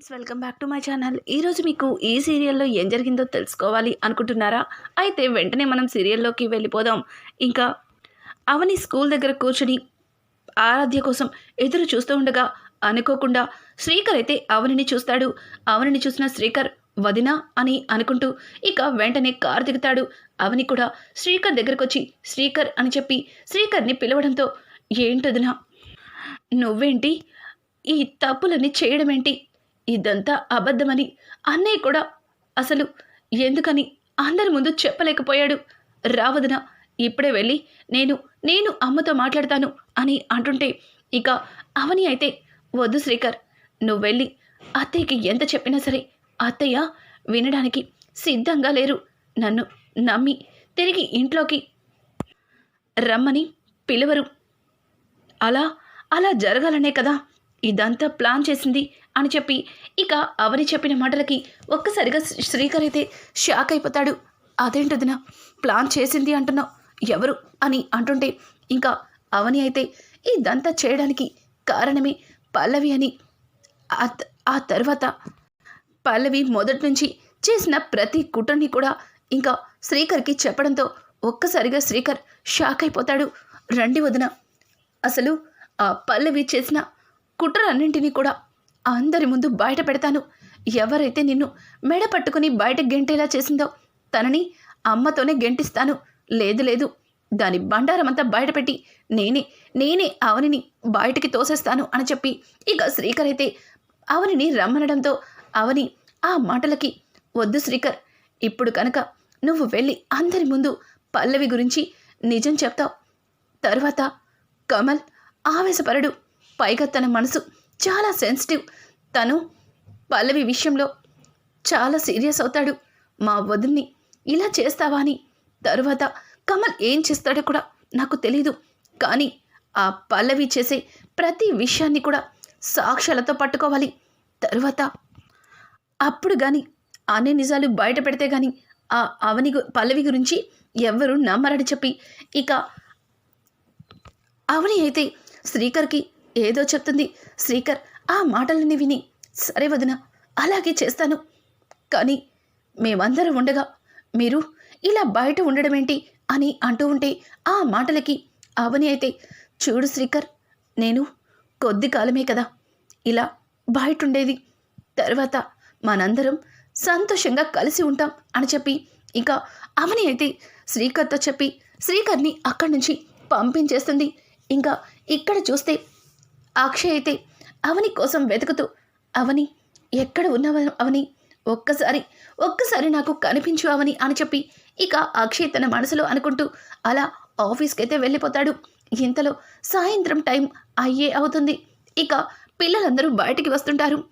Friends welcome back to my channel. ఈరోజు మీకు ఈ సీరియల్లో ఏం జరిగిందో తెలుసుకోవాలి అనుకుంటున్నారా? అయితే వెంటనే మనం సీరియల్లోకి వెళ్ళిపోదాం. ఇంకా అవని స్కూల్ దగ్గర కూర్చుని ఆరాధ్య కోసం ఎదురు చూస్తూ ఉండగా అనుకోకుండా శ్రీకర్ అయితే అవనిని చూస్తాడు. అవనిని చూసిన శ్రీకర్ వదినా అని అనుకుంటూ ఇక వెంటనే కారు దిగుతాడు. అవని కూడా శ్రీకర్ దగ్గరకు వచ్చి శ్రీకర్ అని చెప్పి శ్రీకర్ని పిలవడంతో ఏంటదినా నువ్వేంటి? ఈ తప్పులన్నీ చేయడమేంటి? ఇదంతా అబద్ధమని అన్నయ్య కూడా అసలు ఎందుకని అందరి ముందు చెప్పలేకపోయాడు. రావదన ఇప్పుడే వెళ్ళి నేను నేను అమ్మతో మాట్లాడతాను అని అంటుంటే ఇక అవని అయితే వద్దు శ్రీకర్ నువ్వు వెళ్ళి అత్తయ్యకి ఎంత చెప్పినా సరే అత్తయ్య వినడానికి సిద్ధంగా లేరు. నన్ను నమ్మి తిరిగి ఇంట్లోకి రమ్మని పిలవరు. అలా అలా జరగాలనే కదా ఇదంతా ప్లాన్ చేసింది అని చెప్పి ఇక అవని చెప్పిన మాటలకి ఒక్కసారిగా శ్రీకర్ అయితే షాక్ అయిపోతాడు. అదేంటదినా ప్లాన్ చేసింది అంటున్నావు? ఎవరు? అని అంటుంటే ఇంకా అవని అయితే ఇదంతా చేయడానికి కారణమే పల్లవి అని. ఆ ఆ తర్వాత పల్లవి మొదటి నుంచి చేసిన ప్రతి కుట్రని కూడా ఇంకా శ్రీకర్కి చెప్పడంతో ఒక్కసారిగా శ్రీకర్ షాక్ అయిపోతాడు. రండి వదిన అసలు ఆ పల్లవి చేసిన కుట్రలన్నింటినీ కూడా అందరి ముందు బయట పెడతాను. ఎవరైతే నిన్ను మెడ పట్టుకుని బయట గెంటేలా చేసిందో తనని అమ్మతోనే గెంటిస్తాను. లేదు లేదు. దాని బండారమంతా బయటపెట్టి నేనే నేనే అవనిని బయటికి తోసేస్తాను అని చెప్పి ఇక శ్రీకర్ అయితే అవనిని రమ్మనడంతో అవని ఆ మాటలకి వద్దు శ్రీకర్ ఇప్పుడు కనుక నువ్వు వెళ్ళి అందరి ముందు పల్లవి గురించి నిజం చెప్తావు. తర్వాత కమల్ ఆవేశపరడు పైగా తన మనసు చాలా సెన్సిటివ్ తను పల్లవి విషయంలో చాలా సీరియస్ అవుతాడు. మా వదిన్ని ఇలా చేస్తావా అని తరువాత కమల్ ఏం చేస్తాడో కూడా నాకు తెలీదు. కానీ ఆ పల్లవి చేసే ప్రతి విషయాన్ని కూడా సాక్ష్యాలతో పట్టుకోవాలి. తరువాత అప్పుడు కానీ అనే నిజాలు బయట పెడితే కానీ ఆ అవని గు- పల్లవి గురించి ఎవ్వరూ నమ్మరని చెప్పి ఇక అవని అయితే శ్రీకర్కి ఏదో చెప్తుంది. శ్రీకర్ ఆ మాటలని విని సరే వదిన అలాగే చేస్తాను. కానీ మేమందరం ఉండగా మీరు ఇలా బయట ఉండడం ఏంటి అని అంటూ ఉంటే ఆ మాటలకి అవని అయితే చూడు శ్రీకర్ నేను కొద్ది కాలమే కదా ఇలా బయట ఉండేది తర్వాత మనందరం సంతోషంగా కలిసి ఉంటాం అని చెప్పి ఇంకా అవని అయితే శ్రీకర్తో చెప్పి శ్రీకర్ని అక్కడి నుంచి పంపించేస్తుంది. ఇంకా ఇక్కడ చూస్తే అక్షయ్ అయితే అవని కోసం వెతుకుతూ అవని ఎక్కడ ఉన్నావ అవని? ఒక్కసారి ఒక్కసారి నాకు కనిపించు అవని అని చెప్పి ఇక అక్షయ్ తన మనసులో అనుకుంటూ అలా ఆఫీస్కి అయితే వెళ్ళిపోతాడు. ఇంతలో సాయంత్రం టైం అయ్యే అవుతుంది. ఇక పిల్లలందరూ బయటికి వస్తుంటారు.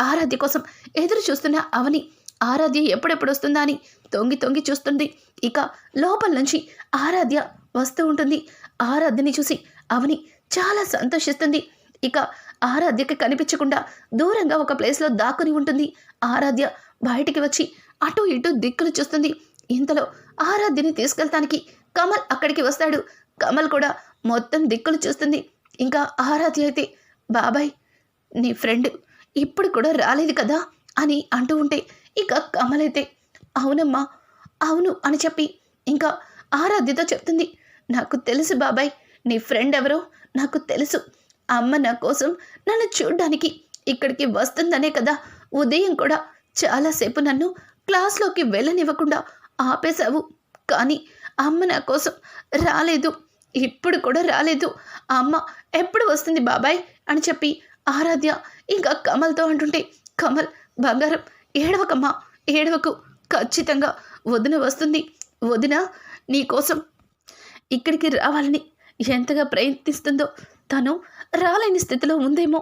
ఆరాధ్య కోసం ఎదురు చూస్తున్న అవని ఆరాధ్య ఎప్పుడెప్పుడు వస్తుందా అని తొంగి తొంగి చూస్తుంది. ఇక లోపల నుంచి ఆరాధ్య వస్తూ ఉంటుంది. ఆరాధ్యని చూసి అవని చాలా సంతోషిస్తుంది. ఇక ఆరాధ్యకి కనిపించకుండా దూరంగా ఒక ప్లేస్లో దాక్కుని ఉంటుంది. ఆరాధ్య బయటికి వచ్చి అటు ఇటు దిక్కులు చూస్తుంది. ఇంతలో ఆరాధ్యని తీసుకెళ్తానికి కమల్ అక్కడికి వస్తాడు. కమల్ కూడా మొత్తం దిక్కులు చూస్తుంది. ఇంకా ఆరాధ్య అయితే బాబాయ్ నీ ఫ్రెండ్ ఇప్పుడు కూడా రాలేదు కదా? అని అంటూ ఉంటే ఇక కమల్ అయితే అవునమ్మా అవును అని చెప్పి ఇంకా ఆరాధ్యతో చెప్తుంది. నాకు తెలుసు బాబాయ్ నీ ఫ్రెండ్ ఎవరో నాకు తెలుసు. అమ్మ నా కోసం నన్ను చూడ్డానికి ఇక్కడికి వస్తుందనే కదా. ఉదయం కూడా చాలాసేపు నన్ను క్లాస్లోకి వెళ్ళనివ్వకుండా ఆపేశావు. కానీ అమ్మ నా కోసం రాలేదు. ఇప్పుడు కూడా రాలేదు. అమ్మ ఎప్పుడు వస్తుంది బాబాయ్? అని చెప్పి ఆరాధ్య ఇంకా కమల్తో అంటుంటే కమల్ బంగారం ఏడవకమ్మా ఏడవకు. ఖచ్చితంగా వదిన వస్తుంది. వదిన నీకోసం ఇక్కడికి రావాలని ఎంతగా ప్రయత్నిస్తుందో తను రాలేని స్థితిలో ఉందేమో.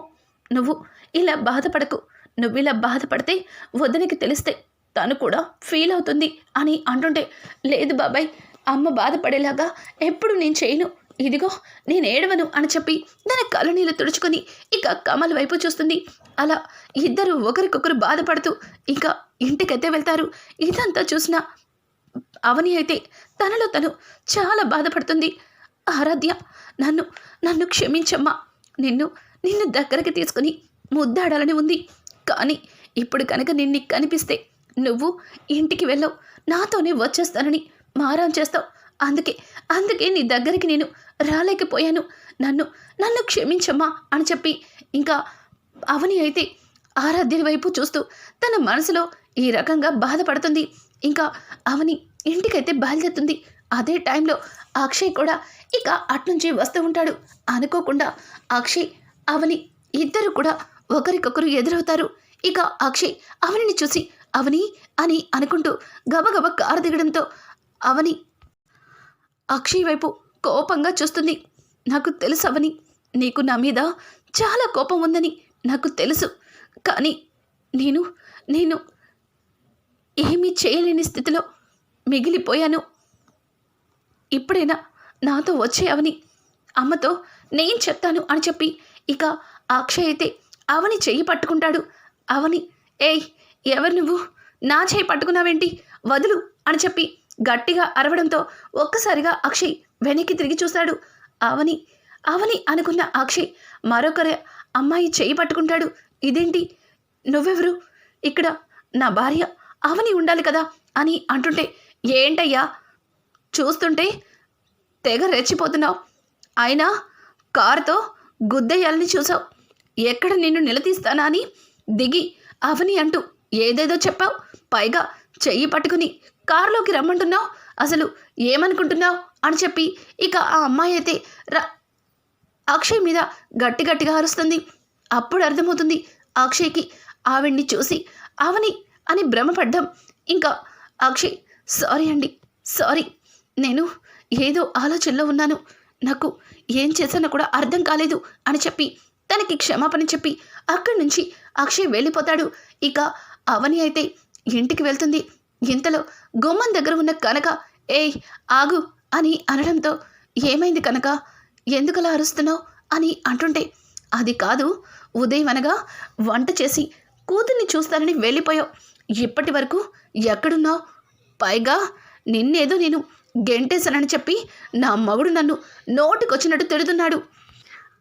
నువ్వు ఇలా బాధపడకు. నువ్వు ఇలా బాధపడితే వదినకి తెలిస్తే తను కూడా ఫీల్ అవుతుంది అని అంటుంటే లేదు బాబాయ్ అమ్మ బాధపడేలాగా ఎప్పుడు నేను చేయను. ఇదిగో నేను ఏడవను అని చెప్పి దాని కళ్ళనీళ్ళు తుడుచుకొని ఇక కమల్ వైపు చూస్తుంది. అలా ఇద్దరు ఒకరికొకరు బాధపడుతూ ఇంకా ఇంటికైతే వెళ్తారు. ఇదంతా చూసిన అవని అయితే తనలో తను చాలా బాధపడుతుంది. ఆరాధ్య నన్ను నన్ను క్షమించమ్మా. నిన్ను నిన్ను దగ్గరికి తీసుకుని ముద్దాడాలని ఉంది. కానీ ఇప్పుడు కనుక నిన్ను కనిపిస్తే నువ్వు ఇంటికి వెళ్ళవు. నాతోనే వచ్చేస్తానని మారం చేస్తావు. అందుకే అందుకే నీ దగ్గరికి నేను రాలేకపోయాను. నన్ను నన్ను క్షమించమ్మా అని చెప్పి ఇంకా అవని అయితే ఆరాధ్య వైపు చూస్తూ తన మనసులో ఈ రకంగా బాధపడుతుంది. ఇంకా అవని ఇంటికైతే బయలుదేరుతుంది. అదే టైంలో అక్షయ్ కూడా ఇక అట్నుంచి వస్తూ ఉంటాడు. అనుకోకుండా అక్షయ్ అవని ఇద్దరు కూడా ఒకరికొకరు ఎదురవుతారు. ఇక అక్షయ్ అవనిని చూసి అవని అని అనుకుంటూ గబగబ కారు దిగడంతో అవని అక్షయ్ వైపు కోపంగా చూస్తుంది. నాకు తెలుసు అవని నీకు నా మీద చాలా కోపం ఉందని నాకు తెలుసు. కానీ నేను నేను ఏమీ చేయలేని స్థితిలో మిగిలిపోయాను. ఇప్పుడైనా? నాతో వచ్చే అవని. అమ్మతో నేను చెప్తాను అని చెప్పి ఇక అక్షయ్ అయితే అవని చెయ్యి పట్టుకుంటాడు. అవని ఏయ్ ఎవరు నువ్వు? నా చేయి పట్టుకున్నావేంటి? వదులు అని చెప్పి గట్టిగా అరవడంతో ఒక్కసారిగా అక్షయ్ వెనక్కి తిరిగి చూశాడు అవని అవని అనుకున్న అక్షయ్ మరొకరి అమ్మాయి చేయి పట్టుకుంటాడు. ఇదేంటి? నువ్వెవరు? ఇక్కడ నా భార్య అవని ఉండాలి కదా అని అంటుంటే ఏంటయ్యా? చూస్తుంటే తెగ రెచ్చిపోతున్నావు. అయినా కారుతో గుద్దయ్యాలని చూసావు. ఎక్కడ నిన్ను నిలదీస్తానా అని దిగి అవని అంటూ ఏదేదో చెప్పావు. పైగా చెయ్యి పట్టుకుని కారులోకి రమ్మంటున్నావు. అసలు ఏమనుకుంటున్నావు అని చెప్పి ఇక ఆ అమ్మాయి అయితే రా అక్షయ్ మీద గట్టి గట్టిగా అరుస్తుంది. అప్పుడు అర్థమవుతుంది అక్షయ్కి ఆవిడ్ని చూసి అవని అని భ్రమపడ్డం. ఇంకా అక్షయ్ సారీ అండి సారీ. నేను ఏదో ఆలోచనలో ఉన్నాను. నాకు ఏం చేశానో కూడా అర్థం కాలేదు అని చెప్పి తనకి క్షమాపణ చెప్పి అక్కడి నుంచి అక్షయ్ వెళ్ళిపోతాడు. ఇక అవని అయితే ఇంటికి వెళ్తుంది. ఇంతలో గుమ్మం దగ్గర ఉన్న కనక ఏయ్ ఆగు అని అనడంతో ఏమైంది కనక? ఎందుకలా అరుస్తున్నావు? అని అంటుంటే అది కాదు ఉదయం అనగా వంట చేసి కూతుర్ని చూస్తానని వెళ్ళిపోయావు. ఇప్పటి వరకు ఎక్కడున్నావు? పైగా నిన్నేదో నేను గెంటేశానని చెప్పి నా మగుడు నన్ను నోటికొచ్చినట్టు తిడుతున్నాడు.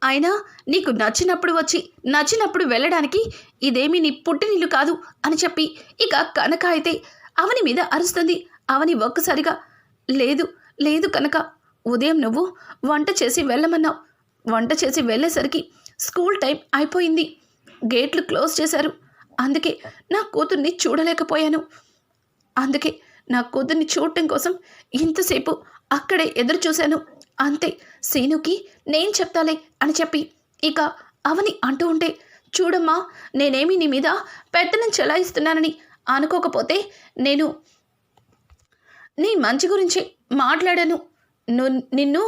అయినా నీకు నచ్చినప్పుడు వచ్చి నచ్చినప్పుడు వెళ్ళడానికి ఇదేమీ నీ పుట్టినిల్లు కాదు అని చెప్పి ఇక కనక అయితే అవని మీద అరుస్తుంది. అవని ఒక్కసారిగా లేదు లేదు కనుక ఉదయం నువ్వు వంట చేసి వెళ్ళమన్నావు. వంట చేసి వెళ్ళేసరికి స్కూల్ టైం అయిపోయింది. గేట్లు క్లోజ్ చేశారు. అందుకే నా కూతుర్ని చూడలేకపోయాను. అందుకే నా కూతుర్ని చూడటం కోసం ఇంతసేపు అక్కడే ఎదురు చూశాను. అంతే సీనుకి నేను చెప్తాలే అని చెప్పి ఇక అవని అంటూ ఉంటే చూడమ్మా నేనేమి నీ మీద పెత్తనం చెలాయిస్తున్నానని అనుకోకపోతే నేను నీ మంచి గురించి మాట్లాడాను. నిన్ను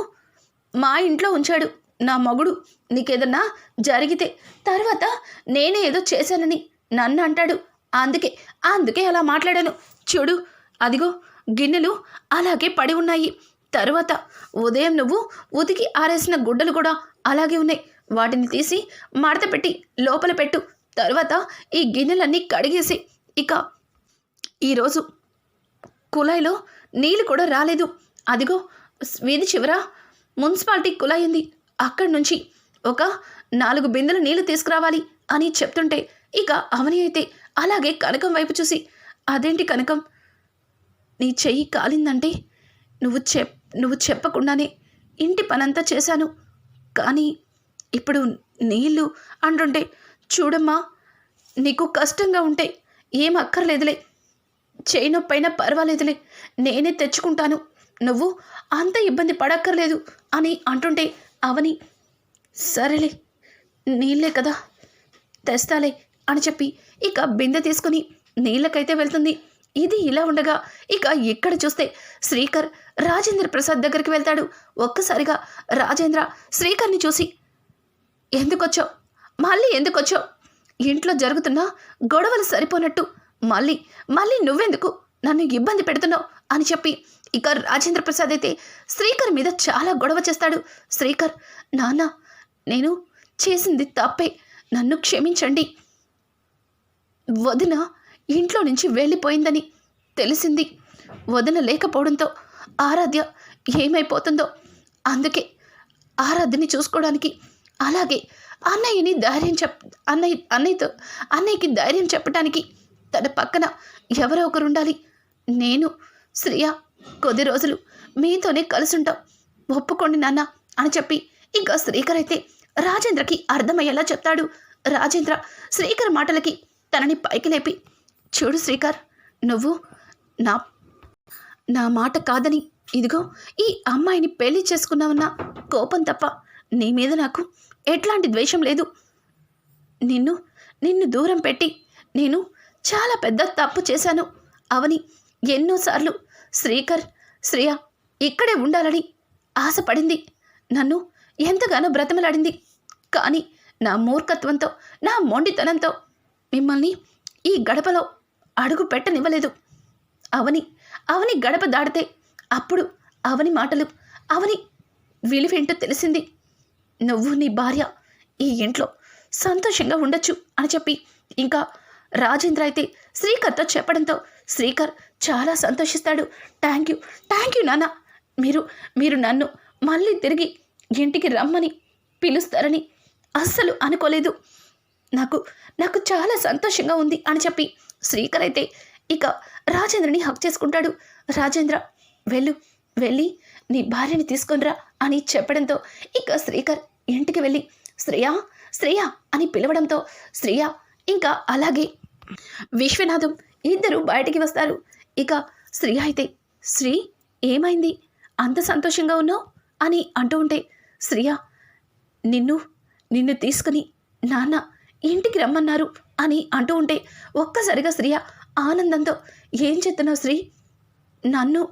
మా ఇంట్లో ఉంచాడు నా మగుడు. నీకేదన్నా జరిగితే తర్వాత నేనే ఏదో చేశానని నన్ను అంటాడు. అందుకే అందుకే అలా మాట్లాడాను. చూడు అదిగో గిన్నెలు అలాగే పడి ఉన్నాయి. తరువాత ఉదయం నువ్వు ఉతికి ఆరేసిన గుడ్డలు కూడా అలాగే ఉన్నాయి. వాటిని తీసి మడత పెట్టి లోపల పెట్టు. తర్వాత ఈ గిన్నెలన్నీ కడిగేసి ఇక ఈరోజు కుళాయిలో నీళ్ళు కూడా రాలేదు. అదిగో స్- వీధి చివర మున్సిపాలిటీ కుళాయి ఉంది. అక్కడి నుంచి ఒక నాలుగు బిందెలు నీళ్ళు తీసుకురావాలి అని చెప్తుంటే ఇక అవని అయితే అలాగే కనకం వైపు చూసి అదేంటి కనకం? నీ చెయ్యి కాలిందంటే నువ్వు చెప్ నువ్వు చెప్పకుండానే ఇంటి పనంతా చేశాను. కానీ ఇప్పుడు నీళ్ళు అంటుంటే చూడమ్మా నీకు కష్టంగా ఉంటే ఏం అక్కర్లేదులే. చేయి నొప్పైనా పర్వాలేదులే నేనే తెచ్చుకుంటాను. నువ్వు అంత ఇబ్బంది పడక్కర్లేదు అని అంటుంటే అవని సరేలే నీళ్ళే కదా తెస్తాలే అని చెప్పి ఇక బిందె తీసుకుని నీళ్ళకైతే వెళ్తుంది. ఇది ఇలా ఉండగా ఇక ఇక్కడ చూస్తే శ్రీకర్ రాజేంద్ర ప్రసాద్ దగ్గరికి వెళ్తాడు. ఒక్కసారిగా రాజేంద్ర శ్రీకర్ని చూసి ఎందుకొచ్చావు? మళ్ళీ ఎందుకొచ్చావు? ఇంట్లో జరుగుతున్న గొడవలు సరిపోనట్టు. మళ్ళీ మళ్ళీ నువ్వెందుకు? నన్ను ఇబ్బంది పెడుతున్నావు? అని చెప్పి ఇక రాజేంద్ర ప్రసాద్ అయితే శ్రీకర్ మీద చాలా గొడవ చేస్తాడు. శ్రీకర్ నాన్న నేను చేసింది తప్పే. నన్ను క్షమించండి. వదిన ఇంట్లో నుంచి వెళ్ళిపోయిందని తెలిసింది. వదిన లేకపోవడంతో ఆరాధ్య ఏమైపోతుందో అందుకే ఆరాధ్యని చూసుకోవడానికి అలాగే అన్నయ్యని ధైర్యం చెప్ అన్నయ్య అన్నయ్యతో అన్నయ్యకి ధైర్యం చెప్పడానికి తన పక్కన ఎవరో ఒకరు ఉండాలి నేను శ్రియ కొద్ది రోజులు మీతోనే కలిసి ఉంటాం ఒప్పుకోండి నాన్న అని చెప్పి ఇంకా శ్రీకర్ అయితే రాజేంద్రకి అర్థమయ్యేలా చెప్తాడు. రాజేంద్ర శ్రీకర్ మాటలకి తనని పైకి లేపి చూడు శ్రీకర్ నువ్వు నా నా మాట కాదని ఇదిగో ఈ అమ్మాయిని పెళ్ళి చేసుకున్నావన్న కోపం తప్ప నీ మీద నాకు ఎట్లాంటి ద్వేషం లేదు. నిన్ను నిన్ను దూరం పెట్టి నేను చాలా పెద్ద తప్పు చేశాను. అవని ఎన్నోసార్లు శ్రీకర్ శ్రేయ ఇక్కడే ఉండాలని ఆశపడింది. నన్ను ఎంతగానో బ్రతమలాడింది. కానీ నా మూర్ఖత్వంతో నా మొండితనంతో మిమ్మల్ని ఈ గడపలో అడుగు పెట్టనివ్వలేదు. అవని అవని గడప దాడితే అప్పుడు అవని మాటలు అవని విలువేంటో తెలిసింది. నువ్వు నీ భార్య ఈ ఇంట్లో సంతోషంగా ఉండొచ్చు అని చెప్పి ఇంకా రాజేంద్ర అయితే శ్రీకర్తో చెప్పడంతో శ్రీకర్ చాలా సంతోషిస్తాడు. థ్యాంక్ యూ థ్యాంక్ యూ నాన్న. మీరు మీరు నన్ను మళ్ళీ తిరిగి ఇంటికి రమ్మని పిలుస్తారని అస్సలు అనుకోలేదు. నాకు నాకు చాలా సంతోషంగా ఉంది అని చెప్పి శ్రీకర్ అయితే ఇక రాజేంద్రని హక్ చేసుకుంటాడు. రాజేంద్ర వెళ్ళు వెళ్ళి నీ భార్యని తీసుకొనిరా అని చెప్పడంతో ఇక శ్రీకర్ ఇంటికి వెళ్ళి శ్రేయా శ్రేయ అని పిలవడంతో శ్రేయ ఇంకా అలాగే విశ్వనాథం ఇద్దరు బయటికి వస్తారు. ఇక శ్రీ అయితే శ్రీ ఏమైంది? అంత సంతోషంగా ఉన్నావు? అని అంటూ ఉంటే శ్రియ నిన్ను నిన్ను తీసుకుని నాన్న ఇంటికి రమ్మన్నారు అని అంటూ ఉంటే ఒక్కసారిగా శ్రియ ఆనందంతో ఏం చెప్తున్నావు శ్రీ? నన్ను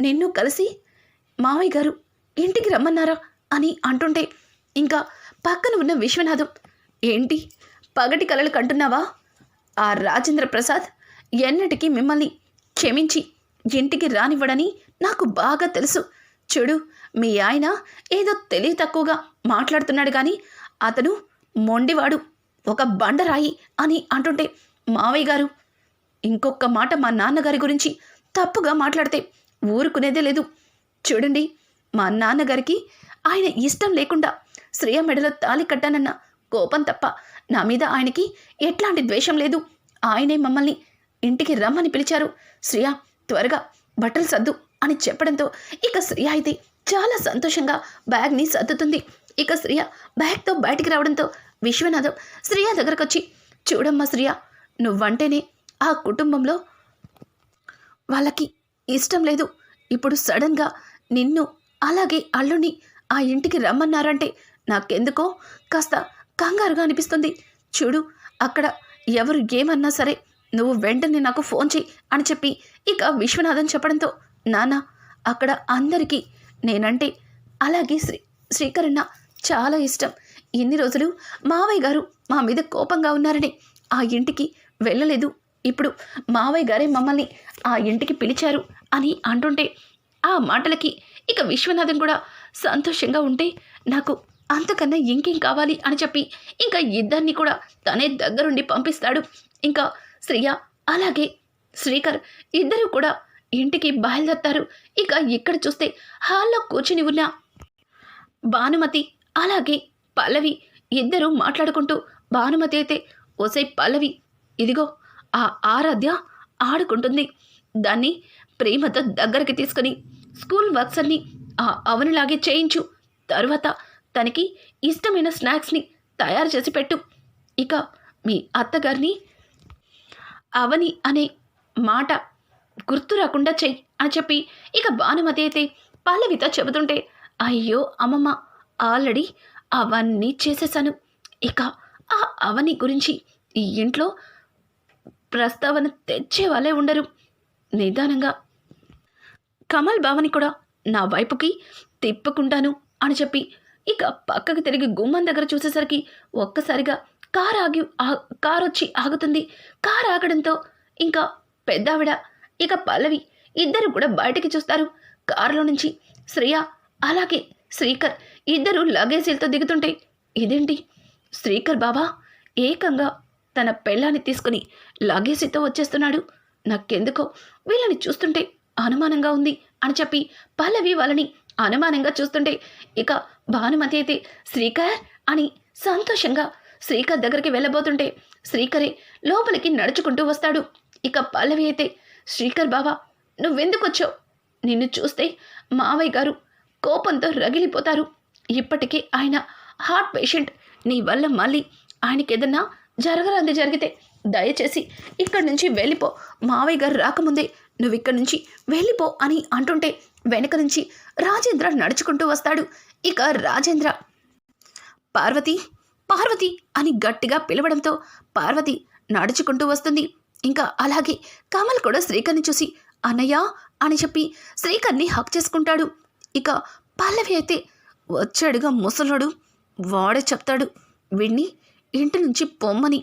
నిన్ను కలిసి మామయ్య గారు ఇంటికి రమ్మన్నారా? అని అంటుంటే ఇంకా పక్కన ఉన్న విశ్వనాథం ఏంటి పగటి కలలు కంటున్నావా? ఆ రాజేంద్ర ప్రసాద్ ఎన్నటికీ మిమ్మల్ని క్షమించి ఇంటికి రానివ్వడని నాకు బాగా తెలుసు. చూడు మీ ఆయన ఏదో తెలివి తక్కువగా మాట్లాడుతున్నాడు కానీ అతను మొండివాడు. ఒక బండరాయి అని అంటుంటే మావయ్య గారు ఇంకొక మాట మా నాన్నగారి గురించి తప్పుగా మాట్లాడితే ఊరుకునేదే లేదు. చూడండి మా నాన్నగారికి ఆయన ఇష్టం లేకుండా శ్రేయ మెడలో తాలి కట్టానన్న కోపం తప్ప నా మీద ఆయనకి ఎట్లాంటి ద్వేషం లేదు. ఆయనే మమ్మల్ని ఇంటికి రమ్మని పిలిచారు. శ్రేయ త్వరగా బట్టలు సర్దు అని చెప్పడంతో ఇక శ్రేయ అయితే చాలా సంతోషంగా బ్యాగ్ని సర్దుతుంది. ఇక శ్రేయ బ్యాగ్తో బయటికి రావడంతో విశ్వనాథం శ్రియ దగ్గరకు వచ్చి చూడమ్మా శ్రియ నువ్వంటేనే ఆ కుటుంబంలో వాళ్ళకి ఇష్టం లేదు. ఇప్పుడు సడన్గా నిన్ను అలాగే అల్లుని ఆ ఇంటికి రమ్మన్నారంటే నాకెందుకో కాస్త కంగారుగా అనిపిస్తుంది. చూడు అక్కడ ఎవరు ఏమన్నా సరే నువ్వు వెంటనే నాకు ఫోన్ చేయి అని చెప్పి ఇక విశ్వనాథన్ చెప్పడంతో నాన్న అక్కడ అందరికీ నేనంటే అలాగే శ్రీ శ్రీకరణ చాలా ఇష్టం. ఇన్ని రోజులు మావయ్య గారు మా మీద కోపంగా ఉన్నారని ఆ ఇంటికి వెళ్ళలేదు. ఇప్పుడు మావయ్య గారే మమ్మల్ని ఆ ఇంటికి పిలిచారు అని అంటుంటే ఆ మాటలకి ఇక విశ్వనాథం కూడా సంతోషంగా ఉంటే నాకు అంతకన్నా ఇంకేం కావాలి అని చెప్పి ఇంకా ఇద్దరిని కూడా తనే దగ్గరుండి పంపిస్తాడు. ఇంకా శ్రియ అలాగే శ్రీకర్ ఇద్దరు కూడా ఇంటికి బయలుదేరతారు. ఇక ఇక్కడ చూస్తే హాల్లో కూర్చుని ఉన్న భానుమతి అలాగే పల్లవి ఇద్దరూ మాట్లాడుకుంటూ భానుమతి అయితే ఒసై పల్లవి ఇదిగో ఆ ఆరాధ్య ఆడుకుంటుంది. దాన్ని ప్రేమతో దగ్గరికి తీసుకుని స్కూల్ వర్క్స్ అన్ని ఆ అవనిలాగే చేయించు. తరువాత తనకి ఇష్టమైన స్నాక్స్ని తయారు చేసి పెట్టు. ఇక మీ అత్తగారిని అవని అనే మాట గుర్తు రాకుండా చెయ్యి అని చెప్పి ఇక భానుమతి అయితే పల్లవితో చెబుతుంటే అయ్యో అమ్మమ్మ ఆల్రెడీ అవన్నీ చేసేసాను ఇక ఆ అవని గురించి ఈ ఇంట్లో ప్రస్తావన తెచ్చే వాళ్ళే ఉండరు. నిదానంగా కమల్ భావని కూడా నా వైపుకి తిప్పుకుంటాను అని చెప్పి ఇక పక్కకి తిరిగి గుమ్మం దగ్గర చూసేసరికి ఒక్కసారిగా కార్ ఆగి ఆ- కార్ వచ్చి ఆగుతుంది. కార్ ఆగడంతో ఇంకా పెద్దావిడ ఇక పల్లవి ఇద్దరు కూడా బయటికి చూస్తారు. కారులో నుంచి శ్రేయ అలాగే శ్రీకర్ ఇద్దరు లగేజీలతో దిగుతుంటే ఇదేంటి? శ్రీకర్ బాబా ఏకంగా తన పెళ్ళాన్ని తీసుకుని లగేజీతో వచ్చేస్తున్నాడు. నాకెందుకో వీళ్ళని చూస్తుంటే అనుమానంగా ఉంది అని చెప్పి పల్లవి వాళ్ళని అనుమానంగా చూస్తుంటే ఇక భానుమతి అయితే శ్రీకర్ అని సంతోషంగా శ్రీకర్ దగ్గరికి వెళ్ళబోతుంటే శ్రీకరే లోపలికి నడుచుకుంటూ వస్తాడు. ఇక పల్లవి అయితే శ్రీకర్ బావా నువ్వెందుకొచ్చావు నిన్ను చూస్తే మావయ్య గారు కోపంతో రగిలిపోతారు. ఇప్పటికీ ఆయన హార్ట్ పేషెంట్. నీ వల్ల మళ్ళీ ఆయనకి ఏదన్నా జరగరాంది జరిగితే దయచేసి ఇక్కడి నుంచి వెళ్ళిపో. మావయ్య గారు రాకముందే నువ్వు ఇక్కడి నుంచి వెళ్ళిపో అని అంటుంటే వెనక నుంచి రాజేంద్ర నడుచుకుంటూ వస్తాడు. ఇక రాజేంద్ర పార్వతి పార్వతి అని గట్టిగా పిలవడంతో పార్వతి నడుచుకుంటూ వస్తుంది. ఇంకా అలాగే కమల్ కూడా శ్రీకర్ని చూసి అన్నయ్య అని చెప్పి శ్రీకర్ని హక్ చేసుకుంటాడు. ఇక పల్లవి అయితే వచ్చాడుగా ముసలోడు. వాడే చెప్తాడు వీణ్ణి ఇంటి నుంచి పొమ్మని.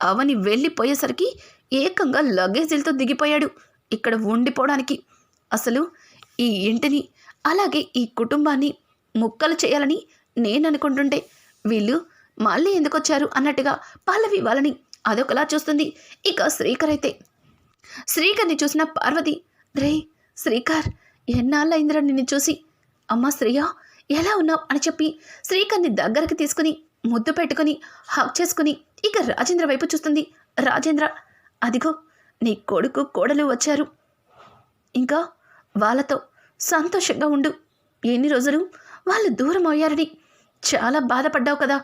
అవని వెళ్ళిపోయేసరికి ఏకంగా లగేజీలతో దిగిపోయాడు ఇక్కడ ఉండిపోవడానికి. అసలు ఈ ఇంటిని అలాగే ఈ కుటుంబాన్ని ముక్కలు చేయాలని నేను అనుకుంటుంటే వీళ్ళు మళ్ళీ ఎందుకు వచ్చారు అన్నట్టుగా పల్లవి వాళ్ళని అదొకలా చూస్తుంది. ఇక శ్రీకర్ అయితే శ్రీకర్ని చూసిన పార్వతి రే శ్రీకర్ ఎన్నాళ్ళైందిరా నిన్ను చూసి? అమ్మ శ్రీయ ఎలా ఉన్నావు? అని చెప్పి శ్రీకర్ని దగ్గరికి తీసుకుని ముద్దు పెట్టుకుని హక్ చేసుకుని ఇక రాజేంద్ర వైపు చూస్తుంది. రాజేంద్ర అదిగో నీ కొడుకు కోడలు వచ్చారు. ఇంకా వాళ్ళతో సంతోషంగా ఉండు. ఎన్ని రోజులు వాళ్ళు దూరం అయ్యారని చాలా బాధపడ్డావు కదా.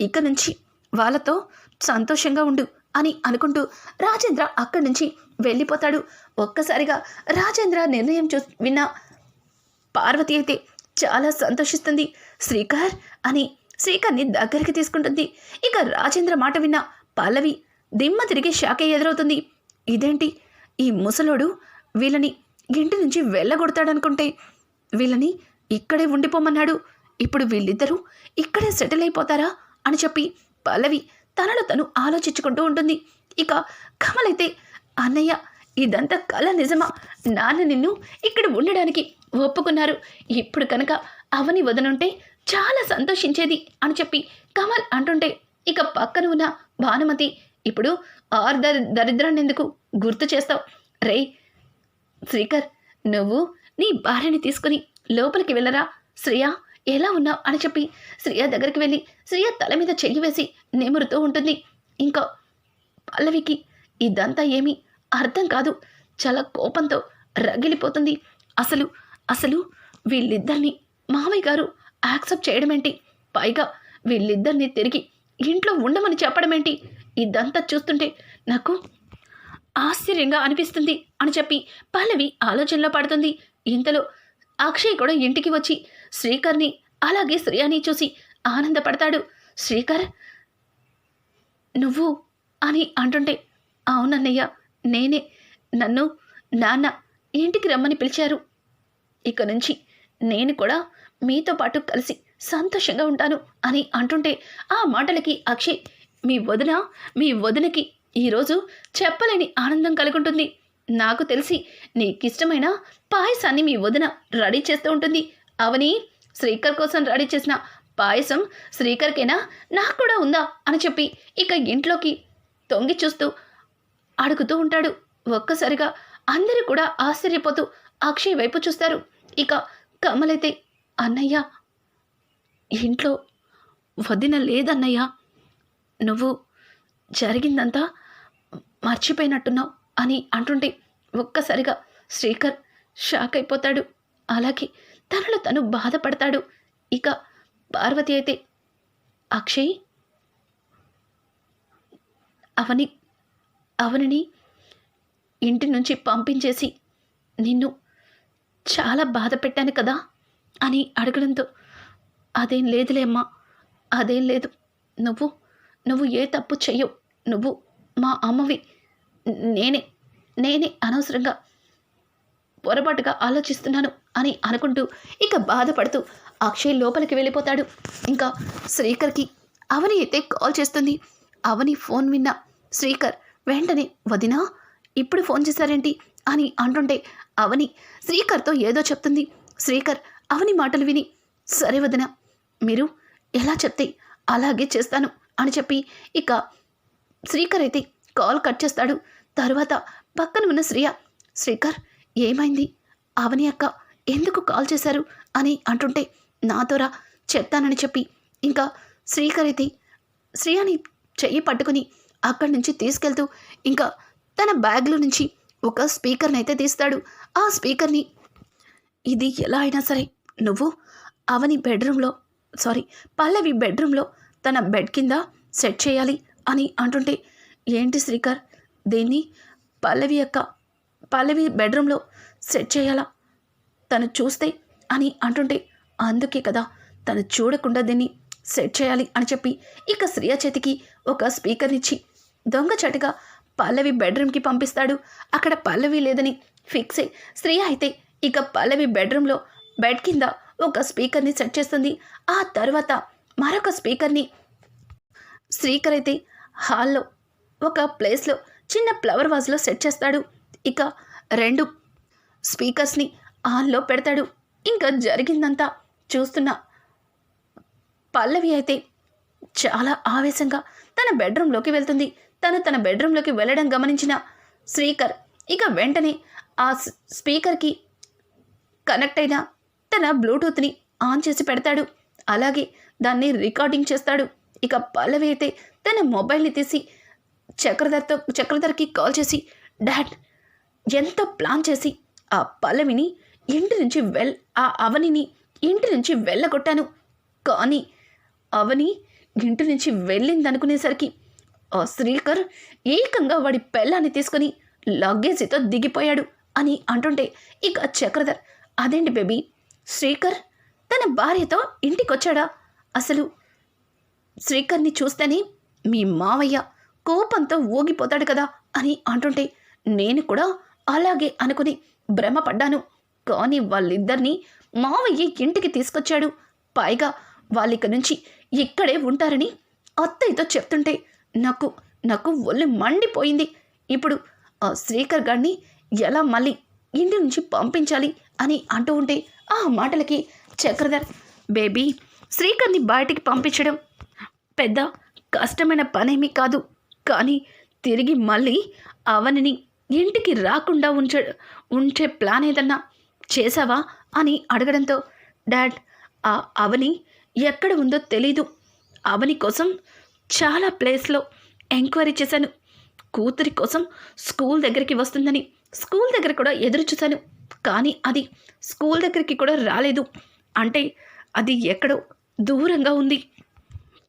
ఇక నుంచి వాళ్ళతో సంతోషంగా ఉండు అని అనుకుంటూ రాజేంద్ర అక్కడి నుంచి వెళ్ళిపోతాడు. ఒక్కసారిగా రాజేంద్ర నిర్ణయం చూ విన్న పార్వతి అయితే చాలా సంతోషిస్తుంది. శ్రీకర్ అని శ్రీకర్ని దగ్గరికి తీసుకుంటుంది. ఇక రాజేంద్ర మాట విన్న పల్లవి దిమ్మ తిరిగి షాకే ఎదురవుతుంది. ఇదేంటి? ఈ ముసలోడు వీళ్ళని ఇంటి నుంచి వెళ్ళగొడతాడనుకుంటే వీళ్ళని ఇక్కడే ఉండిపోమన్నాడు. ఇప్పుడు వీళ్ళిద్దరూ ఇక్కడే సెటిల్ అయిపోతారా అని చెప్పి పల్లవి తనలో తను ఆలోచించుకుంటూ ఉంటుంది. ఇక కమలైతే అన్నయ్య ఇదంతా కళ నిజమా? నాన్న నిన్ను ఇక్కడ ఉండడానికి ఒప్పుకున్నారు. ఇప్పుడు కనుక అవని వదనుంటే చాలా సంతోషించేది అని చెప్పి కమల్ అంటుంటే ఇక పక్కన ఉన్న భానుమతి ఇప్పుడు ఆర్ దరి దరిద్రాన్ని ఎందుకు గుర్తు చేస్తావు? రే శ్రీకర్ నువ్వు నీ భార్యని తీసుకుని లోపలికి వెళ్ళరా? శ్రేయ ఎలా ఉన్నావు? అని చెప్పి శ్రేయ దగ్గరికి వెళ్ళి శ్రేయ తల మీద చెయ్యి వేసి నెమురుతూ ఉంటుంది. ఇంకా పల్లవికి ఇదంతా ఏమీ అర్థం కాదు. చాలా కోపంతో రగిలిపోతుంది. అసలు అసలు వీళ్ళిద్దరిని మామయ్య గారు యాక్సెప్ట్ చేయడమేంటి? పైగా వీళ్ళిద్దరిని తిరిగి ఇంట్లో ఉండమని చెప్పడమేంటి? ఇదంతా చూస్తుంటే నాకు ఆశ్చర్యంగా అనిపిస్తుంది అని చెప్పి పల్లవి ఆలోచనలో పడుతుంది. ఇంతలో అక్షయ్ కూడా ఇంటికి వచ్చి శ్రీకర్ని అలాగే శ్రేయాని చూసి ఆనందపడతాడు. శ్రీకర్ నువ్వు అని అంటుంటే అవునన్నయ్య నేనే నన్ను నాన్న ఇంటికి రమ్మని పిలిచారు. ఇక నుంచి నేను కూడా మీతో పాటు కలిసి సంతోషంగా ఉంటాను అని అంటుంటే ఆ మాటలకి అక్షయ్ మీ వదిన మీ వదినకి ఈరోజు చెప్పలేని ఆనందం కలుగుంటుంది. నాకు తెలిసి నీకిష్టమైన పాయసాన్ని మీ వదిన రెడీ చేస్తూ ఉంటుంది. అవని శ్రీకర్ కోసం రెడీ చేసిన పాయసం శ్రీకర్కేనా నాకు కూడా ఉందా అని చెప్పి ఇక ఇంట్లోకి తొంగి చూస్తూ అడుగుతూ ఉంటాడు. ఒక్కసారిగా అందరూ కూడా ఆశ్చర్యపోతూ అక్షయ్ వైపు చూస్తారు. ఇక కమలైతే అన్నయ్య ఇంట్లో వదిన లేదన్నయ్య. నువ్వు జరిగిందంతా మర్చిపోయినట్టున్నావు అని అంటుంటే ఒక్కసారిగా శ్రీకర్ షాక్ అయిపోతాడు. అలాగే తనలో తను బాధపడతాడు. ఇక పార్వతి అయితే అక్షయ్ అవని అవనిని ఇంటి నుంచి పంపించేసి నిన్ను చాలా బాధ పెట్టాను కదా అని అడగడంతో అదేం లేదులే అమ్మా అదేం లేదు. నువ్వు నువ్వు ఏ తప్పు చెయ్యవు. నువ్వు మా అమ్మవి. నేనే నేనే అనవసరంగా పొరపాటుగా ఆలోచిస్తున్నాను అని అనుకుంటూ ఇక బాధపడుతూ అక్షయ్ లోపలికి వెళ్ళిపోతాడు. ఇంకా శ్రీకర్కి అవని అయితే కాల్ చేస్తుంది. అవని ఫోన్ విన్న శ్రీకర్ వెంటనే వదినా ఇప్పుడు ఫోన్ చేశారేంటి? అని అంటుంటే అవని శ్రీకర్తో ఏదో చెప్తుంది. శ్రీకర్ అవని మాటలు విని సరే వదిన మీరు ఎలా చెప్తే అలాగే చేస్తాను అని చెప్పి ఇక శ్రీకర్ అయితే కాల్ కట్ చేస్తాడు. తర్వాత పక్కన ఉన్న శ్రియ శ్రీకర్ ఏమైంది? అవని అక్క ఎందుకు కాల్ చేశారు? అని అంటుంటే నాతోరా చెప్తానని చెప్పి ఇంకా శ్రీకర్ అయితే శ్రీయాని చెయ్యి పట్టుకుని అక్కడి నుంచి తీసుకెళ్తూ ఇంకా తన బ్యాగ్లో నుంచి ఒక స్పీకర్ని అయితే తీస్తాడు. ఆ స్పీకర్ని ఇది ఎలా అయినా సరే నువ్వు అవని బెడ్రూమ్లో సారీ పల్లవి బెడ్రూమ్లో తన బెడ్ కింద సెట్ చేయాలి అని అంటుంటే ఏంటి శ్రీకర్ దీన్ని పల్లవి యొక్క పల్లవి బెడ్రూమ్లో సెట్ చేయాలా? తను చూస్తే అని అంటుంటే అందుకే కదా తను చూడకుండా దీన్ని సెట్ చేయాలి అని చెప్పి ఇక శ్రియ చేతికి ఒక స్పీకర్నిచ్చి దొంగచటగా పల్లవి బెడ్రూమ్కి పంపిస్తాడు. అక్కడ పల్లవి లేదని ఫిక్స్ అయి స్త్రీ అయితే ఇక పల్లవి బెడ్రూమ్లో బెడ్ కింద ఒక స్పీకర్ని సెట్ చేస్తుంది. ఆ తర్వాత మరొక స్పీకర్ని స్పీకర్ అయితే హాల్లో ఒక ప్లేస్లో చిన్న ఫ్లవర్ వాజ్లో సెట్ చేస్తాడు. ఇక రెండు స్పీకర్స్ని ఆన్లో పెడతాడు. ఇంకా జరిగిందంతా చూస్తున్న పల్లవి అయితే చాలా ఆవేశంగా తన బెడ్రూమ్లోకి వెళ్తుంది. తను తన బెడ్రూమ్లోకి వెళ్ళడం గమనించిన శ్రీకర్ ఇక వెంటనే ఆ స్- స్పీకర్కి కనెక్ట్ అయిన తన బ్లూటూత్ని ఆన్ చేసి పెడతాడు. అలాగే దాన్ని రికార్డింగ్ చేస్తాడు. ఇక పల్లవి అయితే తన మొబైల్ని తీసి చక్రధర్తో చక్రధర్కి కాల్ చేసి డాడ్ ఎంతో ప్లాన్ చేసి ఆ పల్లవిని ఇంటి నుంచి వెల్ ఆ అవనిని ఇంటి నుంచి వెళ్ళగొట్టాను. కానీ అవని ఇంటి నుంచి వెళ్ళిందనుకునేసరికి ఆ శ్రీకర్ ఏకంగా వాడి పెళ్ళాన్ని తీసుకొని లగేజీతో దిగిపోయాడు అని అంటుంటే ఇక చక్రధర్ అదేంటి బేబీ? శ్రీకర్ తన భార్యతో ఇంటికొచ్చాడా? అసలు శ్రీకర్ని చూస్తేనే మీ మావయ్య కోపంతో ఊగిపోతాడు కదా అని అంటుంటే నేను కూడా అలాగే అనుకుని భ్రమపడ్డాను. కానీ వాళ్ళిద్దరినీ మావయ్య ఇంటికి తీసుకొచ్చాడు. పైగా వాళ్ళిక నుంచి ఇక్కడే ఉంటారని అత్తయ్యతో చెప్తుంటే నాకు నాకు ఒళ్ళు మండిపోయింది. ఇప్పుడు ఆ శ్రీకర్ గారిని ఎలా మళ్ళీ ఇంటి నుంచి పంపించాలి అని అంటూ ఉంటే ఆ మాటలకి చక్రధర్ బేబీ శ్రీకర్ని బయటికి పంపించడం పెద్ద కష్టమైన పనేమీ కాదు. కానీ తిరిగి మళ్ళీ అవనిని ఇంటికి రాకుండా ఉంచ ఉంచే ప్లాన్ ఏదన్నా చేసావా అని అడగడంతో డాడ్ ఆ అవని ఎక్కడ ఉందో తెలీదు. అవని కోసం చాలా ప్లేస్లో ఎంక్వైరీ చేశాను. కూతురి కోసం స్కూల్ దగ్గరికి వస్తుందని స్కూల్ దగ్గర కూడా ఎదురు చూశాను. కానీ అది స్కూల్ దగ్గరికి కూడా రాలేదు. అంటే అది ఎక్కడో దూరంగా ఉంది.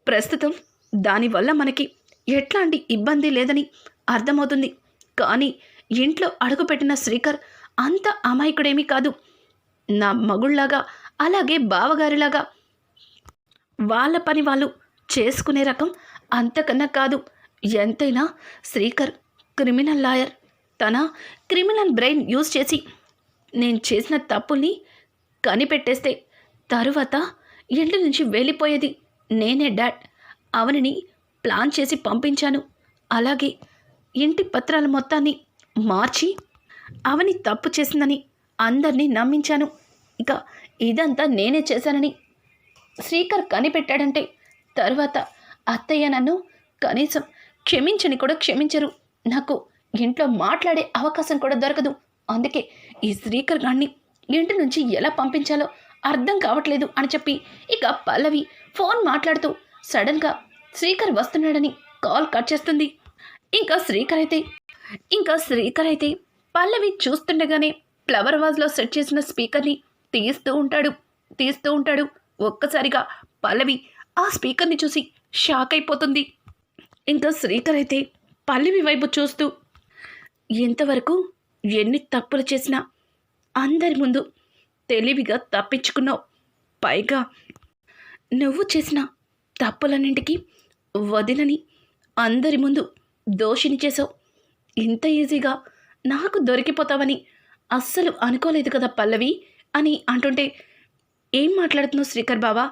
ప్రస్తుతం దానివల్ల మనకి ఎట్లాంటి ఇబ్బంది లేదని అర్థమవుతుంది. కానీ ఇంట్లో అడుగుపెట్టిన శ్రీకర్ అంత అమాయకుడేమీ కాదు. నా మగుళ్ళాగా అలాగే బావగారిలాగా. వాళ్ళ పని వాళ్ళు చేసుకునే రకం అంతకన్నా కాదు. ఎంతైనా శ్రీకర్ క్రిమినల్ లాయర్. తన క్రిమినల్ బ్రెయిన్ యూజ్ చేసి నేను చేసిన తప్పుల్ని కనిపెట్టేస్తే తరువాత ఇంటి నుంచి వెళ్ళిపోయేది నేనే డాడ్. అవనిని ప్లాన్ చేసి పంపించాను. అలాగే ఇంటి పత్రాల మొత్తాన్ని మార్చి అవని తప్పు చేసిందని అందరినీ నమ్మించాను. ఇక ఇదంతా నేనే చేశానని శ్రీకర్ కనిపెట్టాడంటే తర్వాత అత్తయ్య నన్ను కనీసం క్షమించని కూడా క్షమించరు. నాకు ఇంట్లో మాట్లాడే అవకాశం కూడా దొరకదు. అందుకే ఈ శ్రీకర్ గాన్ని ఇంటి నుంచి ఎలా పంపించాలో అర్థం కావట్లేదు అని చెప్పి ఇక పల్లవి ఫోన్ మాట్లాడుతూ సడన్గా శ్రీకర్ వస్తున్నాడని కాల్ కట్ చేస్తుంది. ఇంకా శ్రీకర్ అయితే ఇంకా శ్రీకర్ అయితే పల్లవి చూస్తుండగానే ఫ్లవర్ వాజ్లో సెట్ చేసిన స్పీకర్ని తీస్తూ ఉంటాడు తీస్తూ ఉంటాడు. ఒక్కసారిగా పల్లవి ఆ స్పీకర్ని చూసి షాక్ అయిపోతుంది. ఇంకా శ్రీకర్ అయితే పల్లవి వైపు చూస్తూ ఎంతవరకు ఎన్ని తప్పులు చేసినా అందరి ముందు తెలివిగా తప్పించుకున్నావు. పైగా నువ్వు చేసిన తప్పులన్నింటికి వదినని అందరి ముందు దోషిని చేసావు ఇంత ఈజీగా నాకు దొరికిపోతావని అస్సలు అనుకోలేదు కదా పల్లవి అని అంటుంటే ఏం మాట్లాడుతున్నావు శ్రీకర్ బాబా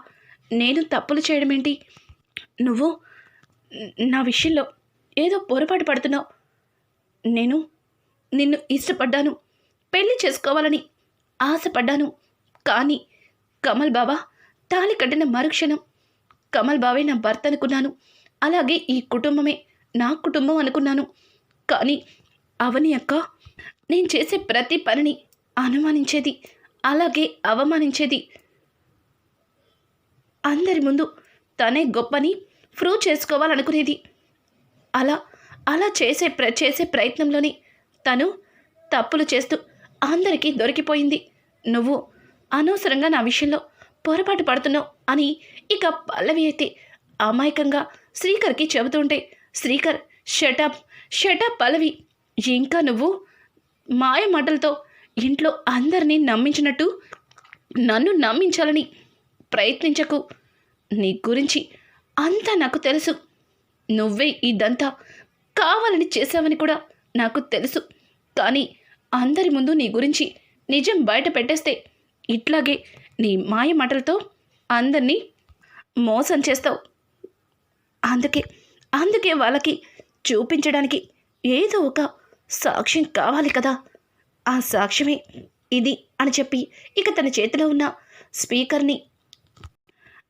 నేను తప్పులు చేయడం ఏంటి నువ్వు నా విషయంలో ఏదో పొరపాటు పడుతున్నావు. నేను నిన్ను ఇష్టపడ్డాను. పెళ్ళి చేసుకోవాలని ఆశపడ్డాను. కానీ కమల్ బాబా తాళి కట్టిన మరుక్షణం కమల్ బావే నా భర్త అనుకున్నాను. అలాగే ఈ కుటుంబమే నా కుటుంబం అనుకున్నాను. కానీ అవని అక్క నేను చేసే ప్రతి పనిని అనుమానించేది అలాగే అవమానించేది అందరి ముందు తనే గొప్పని ప్రూవ్ చేసుకోవాలనుకునేది. అలా అలా చేసే ప్ర చేసే ప్రయత్నంలోని తను తప్పులు చేస్తూ అందరికీ దొరికిపోయింది. నువ్వు అనవసరంగా నా విషయంలో పొరపాటు పడుతున్నావు అని ఇక పల్లవి అయితే అమాయకంగా శ్రీకర్కి చెబుతుంటే శ్రీకర్ షటప్ షటప్ పల్లవి! ఇంకా నువ్వు మాయ మాటలతో ఇంట్లో అందరినీ నమ్మించినట్టు నన్ను నమ్మించాలని ప్రయత్నించకు. నీ గురించి అంతా నాకు తెలుసు. నువ్వే ఇదంతా కావాలని చేశావని కూడా నాకు తెలుసు. కానీ అందరి ముందు నీ గురించి నిజం బయట పెట్టేస్తే ఇట్లాగే నీ మాయ మాటలతో అందరినీ మోసం చేస్తావు. అందుకే అందుకే వాళ్ళకి చూపించడానికి ఏదో ఒక సాక్ష్యం కావాలి కదా. ఆ సాక్ష్యమే ఇది అని చెప్పి ఇక తన చేతిలో ఉన్న స్పీకర్ని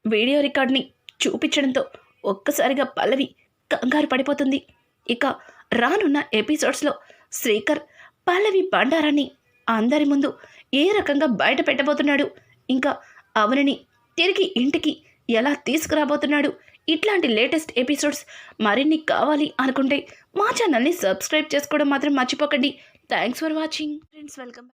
వీడియో రికార్డ్ని చూపించడంతో ఒక్కసారిగా పల్లవి కంగారు పడిపోతుంది. ఇక రానున్న ఎపిసోడ్స్లో శ్రీకర్ పల్లవి బండారాన్ని అందరి ముందు ఏ రకంగా బయట పెట్టబోతున్నాడు? ఇంకా అవనిని తిరిగి ఇంటికి ఎలా తీసుకురాబోతున్నాడు? ఇట్లాంటి లేటెస్ట్ ఎపిసోడ్స్ మరిన్ని కావాలి అనుకుంటే మా ఛానల్ని సబ్స్క్రైబ్ చేసుకోవడం మాత్రం మర్చిపోకండి. Thanks for watching. Friends welcome